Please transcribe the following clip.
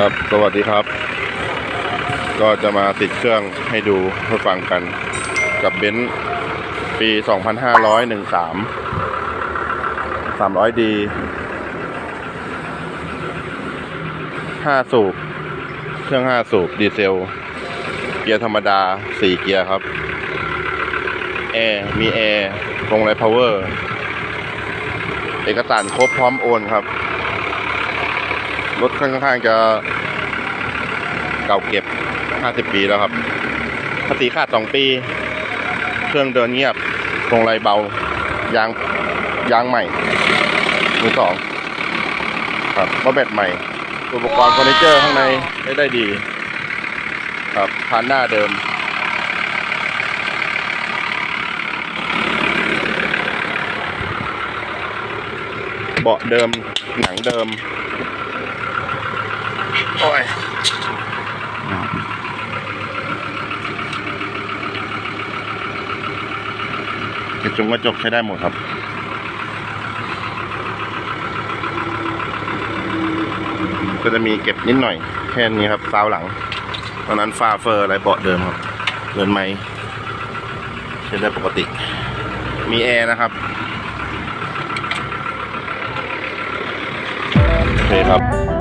ครับ สวัสดีครับ ก็จะมาติดเครื่องให้ดูให้ฟังกันกับเบนซ์ปี 2513 300D 5 สูบ เครื่อง 5 สูบ ดีเซล เกียร์ธรรมดา 4 เกียร์ครับ แอร์มีแอร์ตรงไรพาวเวอร์ เอกสารครบพร้อมโอนครับ รถค่อนข้างจะเก่าเก็บ 50 ปีแล้วครับภาษีขาด 2 ปี เครื่องเดินเงียบตรงไรเบา ยาง ยางใหม่มือสองครับก็แบตใหม่ อุปกรณ์เฟอร์นิเจอร์ข้างในได้ได้ดี ครับพานหน้าเดิมเบาะเดิม หนังเดิม โอ้ยกระจงกระจกใช้ได้หมดครับก็จะมีเก็บนิดหน่อย แค่นี้ครับซาวหลังตอนนั้นฟาเฟอร์อะไรเบาะเดิมครับเดินไหมใช้ได้ปกติ มีแอร์นะครับ โอเคครับ